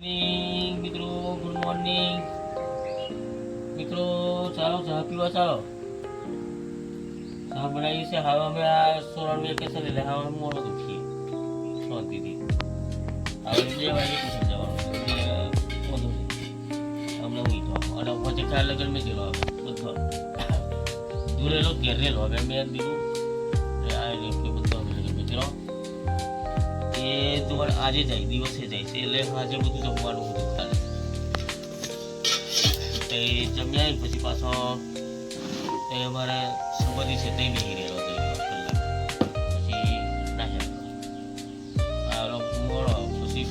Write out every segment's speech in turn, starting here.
Morning મિત્રો good morning મિત્રો, ચાલો, ચા પીવા ચાલો. ચા બનાવી છે. હવે અમે આ સોરણ વેકેશન એટલે હવે મોડો ઉઠીએ શાંતિથી. હવે બે વાગે ટ્યુશન જવાનું. છે અમને ઉઠો અને પછી ખ્યાલ લગન મેં ગયેલો હવે. બધો. દૂરેલો ઘેરેલો હવે મેં દીધું એ તમારે આજે જાય દિવસે જાય છે. એટલે આજે બધું જમવાનું બધું ખાલે તે જમ્યા પછી પાછો એ અમારે સંબંધી છે તે નહીં રહેલો પછી નાખ્યા મોડો પછી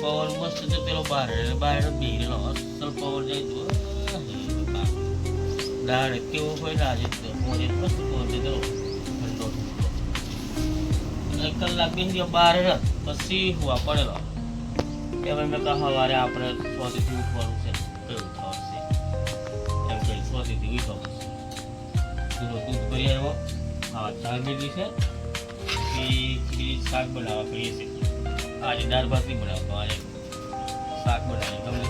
પવન મસ્ત છે, પેલો બહાર બહાર બેહી અસલ પવન જાય તો દાડે કેવો હોય ને આજે મસ્ત કલાક બેસી બહાર પછી હુવા પડેલો. એમાં મેં કહા સવારે આપણે સ્વાતિથી ઉઠવાનું છે કયું થશે એમ કહી સ્વાતિથી ઉઠો પૂરો દૂધ ભરી આવ્યો. હા ચાર મેળવી છે. ખીચડી શાક બનાવવા કરીએ છીએ. આજે દાળ ભાત નહીં બનાવતો આજે શાક બનાવી તમને?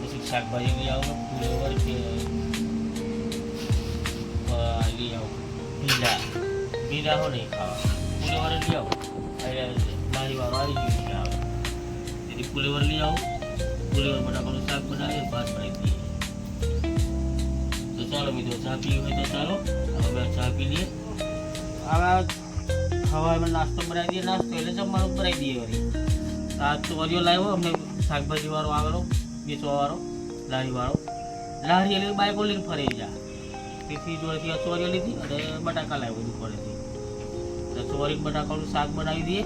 પછી શાકભાજી લઈ આવો ફુલેવર કે લઈ આવો. ભીંડા. ભીંડા હો નહીં ખાવા. ફુલેવર લઈ આવો. મારી વાર આવી ગયું છે. આવે તેથી કુલેવર લઈ આવો. કુલેવર બટાકાનું શાક બનાવીએ, ભાત બનાવી દઈએ. તો ચાલો મિત્રો, ચા પીવી હોય તો ચાલો. હવે ચા પી લઈએ. હવે હવામાં નાસ્તો બનાવી દઈએ. નાસ્તો એટલે જમવાનું બનાવી દઈએ વળી. આ ચોરીઓ લાવ્યો. અમને શાકભાજી વાળો આવેલો વેચવા વાળો. લારી વાળો. લારી એટલે બાઈકો લઈને ફરી જા. તેથી જોડેથી ચોરીઓ લીધી અને બટાકા લાવ્યો ફરેથી તો ચોરી બટાકાનું શાક બનાવી દઈએ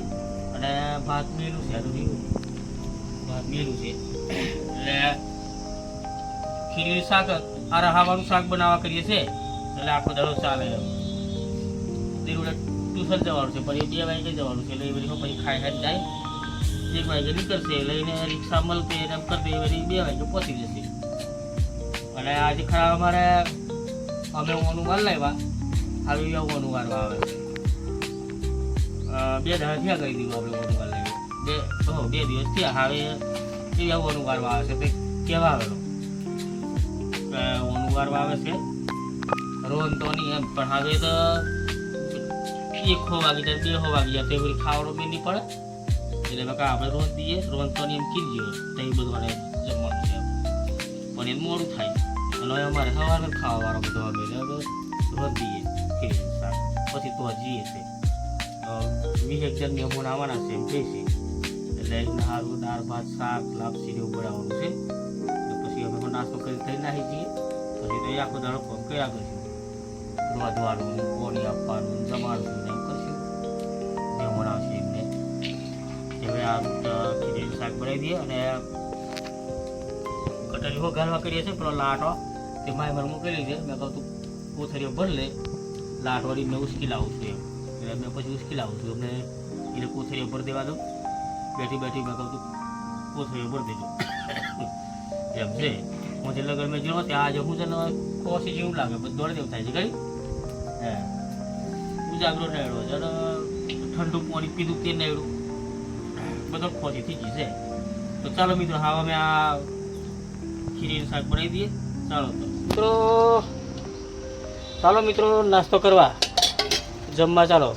અને ભાત મેલું છે આનું ભાત મેલું છે. એટલે ખીરી શાક આ રહાવાનું શાક બનાવવા કરીએ છીએ. એટલે આખો દાડો ચાલે. દીરુડે ટ્યુશન જવાનું છે, પછી બે વાગે જવાનું છે, એટલે એ બધી પછી ખાઈ ખાઈ જાય. એક વાગે નીકળશે, લઈને રિક્ષા મળશે એને કરશે એ બધી બે વાગે પહોંચી જશે. અને આજે ખરા અમારે અમે ઓનું વાર લાવ્યા. આવી એવું ઓનું વારવા આવે. બે દાડા થયા કરી દીધું આપણે વાર લાવ્યું બે હો બે દિવસ થયા હવે એ ઓનું વારવા આવે છે તે કેવા આવેલો ઓનું આવે છે રોન તો નહીં એમ પણ હવે તો એક હો વાગી જાય બે હો વાગી જાય તો એ ખાવાનો બી નહીં પડે એટલે બકા આપણે રોજ દઈએ રોન તો એમ કીધું તો એ બધું જમવાનું છે પણ એ મોડું થાય અને હવે અમારે સવારે ખાવાવાળો બધો આવે એટલે રોજ દઈએ પછી તો જઈએ છે વીસ એક જણ આવવાના છે છે. એટલે સારું દાળ, ભાત, શાક લાપસી એવું બનાવવાનું છે. પછી અમે નાસ્તો કરી થઈ નાખી જઈએ પછી તો એ આખો દાડો ફોન કર્યા કરીશું. રોધવાનું કોણી આપવાનું જમાડવું એમ કરશું. મહેમાન આવશે એમને. હવે આ ખીચડી શાક બનાવી દઈએ અને કટરીઓ વઘારવા કરીએ છીએ પેલો લાટો. તે માય મારે મૂકેલી છે. મેં કહું તું કોથરીઓ ભર લે. લાટવાળી મેં ઉસકી લાવું છું એમ. એટલે મેં પછી ઉસકી લાવું છું. અમને એને કોથળીઓ ભર દેવા દઉં બેઠી બેઠી મેં કહું કોથળીઓ ભર દેજો. એમ છે. હું જે લગન મેં ત્યાં આજે હું છે ને જેવું લાગે. બધું દોડ દેવું થાય છે. કઈ? હે. ઉજાગરો નેડો છે અને ઠંડુ પાણી પીધું તે નડ્યું બધો ખોટી થઈ ગઈ છે. તો ચાલો મિત્રો હા અમે આ ખીરીનું શાક બનાવી દઈએ. ચાલો તો. મિત્રો, ચાલો મિત્રો, નાસ્તો કરવા. જમવા ચાલો.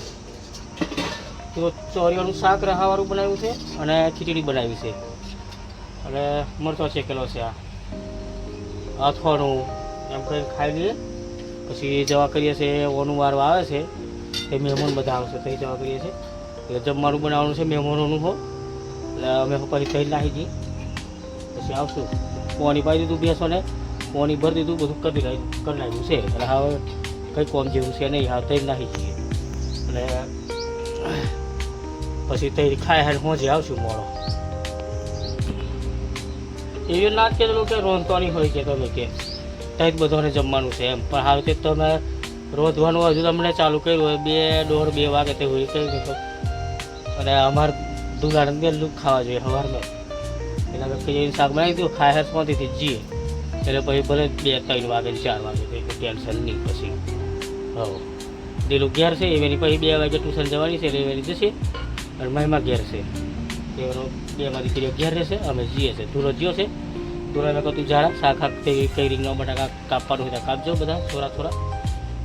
તો ચોરિયાનું શાક રહાવાળું બનાવ્યું છે અને ખીચડી બનાવી છે. અને મરચો શેકેલો છે આ. અથવાનું એમ કરીને ખાઈ લઈએ. પછી જવા કરીએ છીએ ઓનું વારો આવે છે તે મહેમાન બધા આવશે તે જવા કરીએ છીએ એટલે જમવાનું બનાવવાનું છે, મહેમાનોનું હો. એટલે અમે પછી થઈ નાખી દઈએ પછી આવશું. પોણી પાઈ દીધું બેસો ને પાણી ભરી દીધું, બધું કરી કરી નાખ્યું છે. એટલે હવે કંઈ કોમ જેવું છે નહીં હા થઈ નાખી જઈએ એટલે પછી તે ખાય હાર જે આવશું મોડો. એવી ના કહેલું કે રોંધવાની હોય કે તમે કે ત્યાં જ બધાને જમવાનું છે એમ. પણ હવે તે તમે રોંધવાનું હજુ તમને ચાલુ કર્યું હોય, બે દોઢ બે વાગે તે હોય કઈ દીધું. અને અમારે દુકાન બેલું ખાવા જોઈએ સવારમાં કરતા ખીચડી શાક બનાવી દીધું? ખાય હાર શાંતિથી જઈએ એટલે પછી ભલે બે, ત્રણ વાગે, ચાર વાગે, કંઈ ટેન્શન નહીં પછી. હો દિલું ઘેર છે એની પછી બે વાગે ટ્યુશન જવાની છે એની જશે, અને મહેમા ઘેર છે. તેનો બે મારી દીકરી ઘેર રહેશે, અમે જઈએ છે ધૂરો જ્યો છે, ધૂરાને કહું તું જાડા શાક કઈ રીંગણા બટાકા કાપવાનું હોય કાપજો બધા, થોડા થોડા.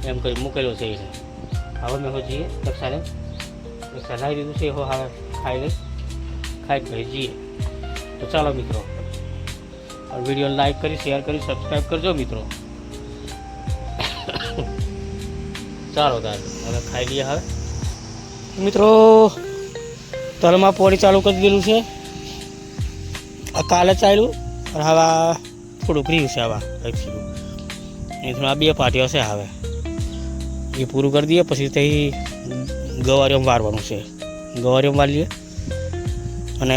એમ કરી મૂકેલો છે એને હવે મેં હું જઈએ કક્ષાને દક્ષા લાવી દીધું છે, હો હવે ખાઈ લઈ ખાઈ પછી જઈએ. તો ચાલો મિત્રો. વીડિયો લાઈક કરી શેર કરી સબસ્ક્રાઈબ કરજો મિત્રો. ચાલો તારે, હવે ખાઈ લઈએ હવે. મિત્રો તલમાં પોળી ચાલુ કરી દીધેલું છે. આ કાલે ચાલ્યું, પણ હવે થોડુંક રહ્યું છે આવા લખેલું એ આ બે પાટીઓ છે હવે. એ પૂરું કરી દઈએ, પછી તે ગવારીઓ વારવાનું છે. ગવારીઓ વાર લઈએ અને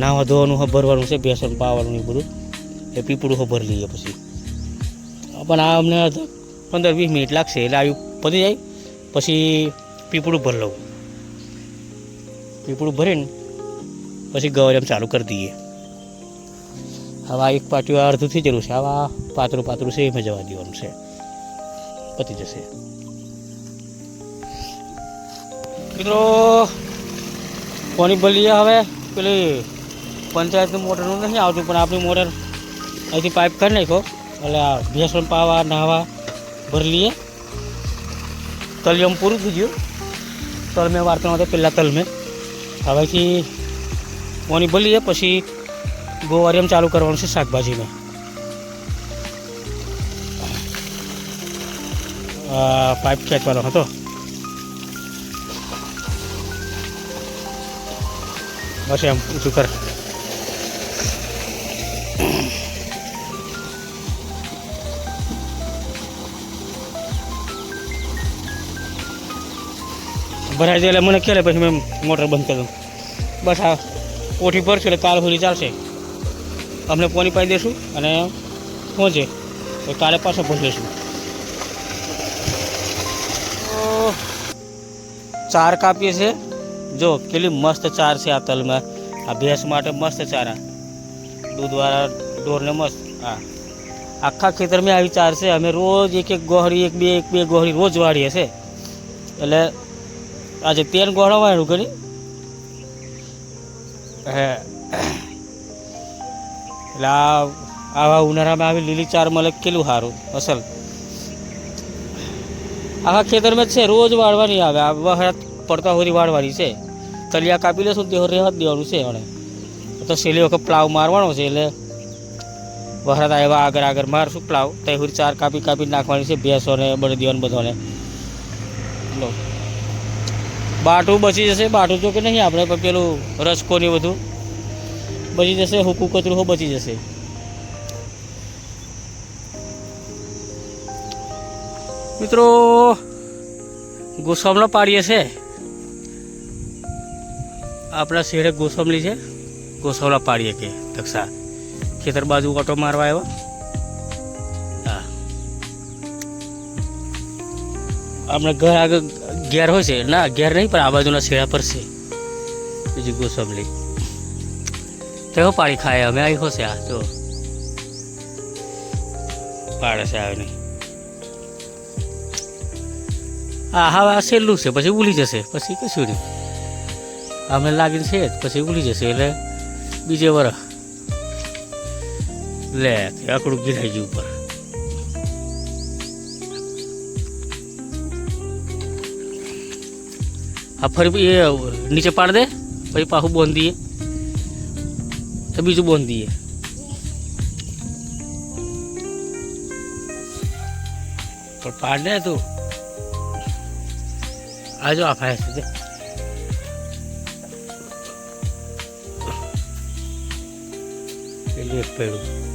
નાવા ધોવાનું ભરવાનું છે, બેસન પાવાનું એ બધું. એ પીપળું ભરી લઈએ પછી. પણ આ અમને પંદર વીસ મિનિટ લાગશે, એટલે આવ્યું પતી જાય, પછી પીપળું ભરી લઉં. પીપળું ભરીને પછી ગવરમ ચાલુ કરી દઈએ. હવે આ એક પાટીઓ અડધું થઈ ગયેલું છે. આવા પાતળું પાતળું છે, એમાં જવા દેવાનું છે. પતી જશે. મિત્રો, પાણી ભરીએ હવે. પેલી પંચાયતનું મોટરનું નથી આવતું, પણ આપણી મોટર અહીંથી પાઇપ કરી નાખો એટલે આ ભેંસણ પાવા નાહવા ભરી લઈએ. તલિયમ પૂરું થઈ ગયું. તલમે વાર્તા હતા પહેલાં તલમે હવેથી ઓની ભરી લઈએ પછી ગોવારિયમ ચાલુ કરવાનું છે શાકભાજીમાં પાઇપ ખેંચવાનો હતો. બસ એમ, ઊંચું કર. ભરાઈ જાય એટલે મને કહે પછી મેં મોટર બંધ કરી બસ આ કોઠી ભરશે એટલે કાલ સુધી ચાલશે. અમને પોની પાઈ દઈશું અને પહોંચે. તો કાલે પાછો તો ચાર કાપીએ છે. જો, કેટલી મસ્ત ચાર છે આ તલમાં. આ ભેંસ માટે મસ્ત ચારા દૂધવાળા ઢોરને મસ્ત. હા. આખા ખેતરમાં આવી ચાર છે. અમે રોજ એક એક ગોહરી એક બે એક બે ગોહરી રોજ વાળીએ છે. એટલે આજે તેલ વાળું કરી. હે. એટલે આ આવા ઉનાળામાં આવી લીલી ચાર મળે કેટલું સારું અસલ. આખા ખેતરમાં છે, રોજ વાળવાની આવે. આ વખત પડતા હોરી વાળવાની છે. તલિયા કાપી લેશું તે રહેવા દેવાનું છે હવે તો છેલ્લી વખત પ્લાવ મારવાનો છે, એટલે વહરાત આવ્યા આગળ આગળ મારશું પ્લાવ. તે હોરી ચાર કાપી કાપી નાખવાની છે, ભેંસોને બળી દેવાનું બધાને બાટું બચી જશે, બાટું તો કે નહીં, આપણે પણ પેલું રસકો ને બધું બચી જશે, હુકુ કતરું હો બચી જશે. મિત્રો ગોસમલો પાડીએ છે આપણા શેરે ગોસમલી છે. ગોસમલા પાડીએ કે દક્ષા. ખેતર બાજુ ઓટો મારવા આવ્યો. આપણે ઘર આગળ ઘેર હોય છે. ના, ઘેર નહીં, પણ આ બાજુના શેડા પર છે. બીજી ગોસમલી તેઓ પાડી ખાય, અમે આવી હોશે આ જો પાડે છે આવે નહીં હા હવે આ છેલ્લું છે, પછી ઉલી જશે. પછી કશું નહીં. અમે લાગીને છે પછી ઉલી જશે, એટલે બીજે વર લે, આકડું ગીરાઈ ગયું ઉપર. આ ફરી એ નીચે પાડ દે પછી પાછું બોંધ દઈએ તો બીજું બોંધ દઈએ પણ પાડ દે તું આજો આ ફાય છે પેલું એક પેલું